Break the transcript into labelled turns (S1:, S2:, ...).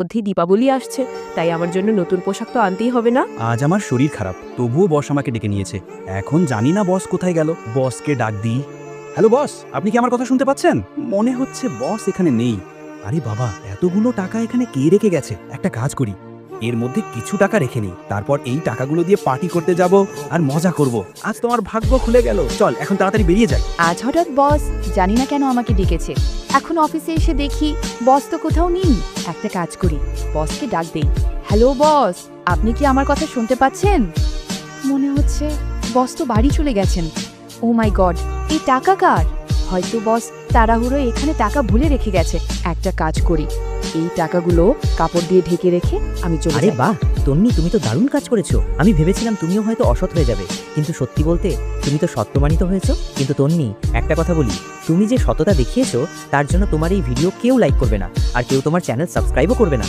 S1: মধ্যেই দীপাবলি আসছে তাই আমার জন্য নতুন পোশাক তো আনতেই হবে না।
S2: আজ আমার শরীর খারাপ তবুও বস আমাকে ডেকে নিয়েছে। এখন জানি না বস কোথায় গেল। বসকে ডাক দিই। হ্যালো বস আপনি কি আমার কথা শুনতে পাচ্ছেন? মনে হচ্ছে বস এখানে নেই। আরে বাবা এতগুলো টাকা এখানে কে রেখে গেছে? একটা কাজ করি। এর মধ্যে কিছু টাকা রেখে নিই। তারপর এই টাকাগুলো দিয়ে পার্টি করতে যাব আর মজা করব। আজ তোমার ভাগ্য খুলে গেল। চল এখন তাড়াতাড়ি বেরিয়ে যাই।
S3: আজ হঠাৎ বস জানি না কেন আমাকে ডেকেছে। এখন অফিসে এসে দেখি বস তো কোথাও নেই। একটা কাজ করি, বসকে ডাক দেই। হ্যালো বস, আপনি কি আমার কথা শুনতে পাচ্ছেন? মনে হচ্ছে বস তো বাড়ি চলে গেছেন। ও মাই গড, এই টাকা কার? হয়তো বস তাড়াহুড়ো এখানে টাকা ভুলে রেখে গেছে। একটা কাজ করি এই টাকাগুলো কাপড় দিয়ে ঢেকে রেখে আমি চলে
S4: আরে
S3: যাই।
S4: বাহ তন্নি তুমি তো দারুণ কাজ করেছ। আমি ভেবেছিলাম তুমিও হয়তো অসৎ হয়ে যাবে। কিন্তু সত্যি বলতে তুমি তো সত্যমানিত প্রমাণিত হয়েছো। কিন্তু তন্নি একটা কথা বলি তুমি যে সততা দেখিয়েছো তার জন্য তোমার এই ভিডিও কেউ লাইক করবে না। আর কেউ তোমার চ্যানেল সাবস্ক্রাইবও করবে না।